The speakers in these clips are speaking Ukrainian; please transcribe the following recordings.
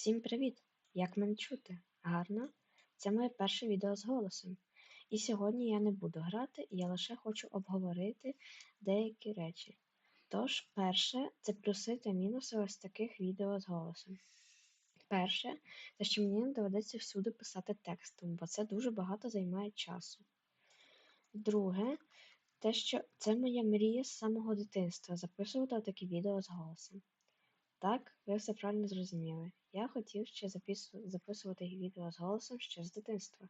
Всім привіт! Як мене чути? Гарно? Це моє перше відео з голосом. І сьогодні я не буду грати, я лише хочу обговорити деякі речі. Тож, перше, це плюси та мінуси ось таких відео з голосом. Перше, те, що мені не доведеться всюди писати текстом, бо це дуже багато займає часу. Друге, те, що це моя мрія з самого дитинства записувати такі відео з голосом. Так, ви все правильно зрозуміли. Я хотів ще запису- записувати відео з голосом ще з дитинства,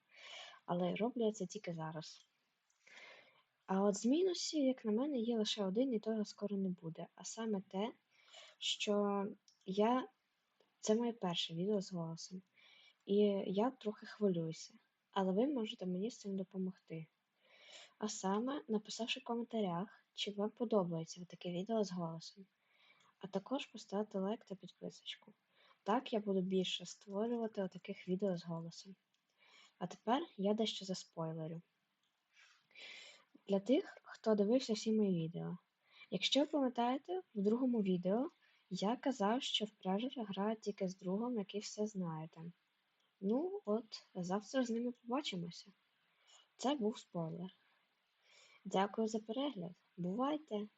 але роблю я це тільки зараз. А от з мінусів, як на мене, є лише один, і того скоро не буде. А саме те, що я це моє перше відео з голосом. І я трохи хвилююся, але ви можете мені з цим допомогти. А саме, написавши в коментарях, чи вам подобається таке відео з голосом. А також поставити лайк та підписочку. Так я буду більше створювати отаких відео з голосом. А тепер я дещо заспойлерю. Для тих, хто дивився всі мої відео. Якщо ви пам'ятаєте, в другому відео я казав, що в Pressure граю тільки з другом, який все знає там. Ну, от, завтра з ними побачимося. Це був спойлер. Дякую за перегляд. Бувайте!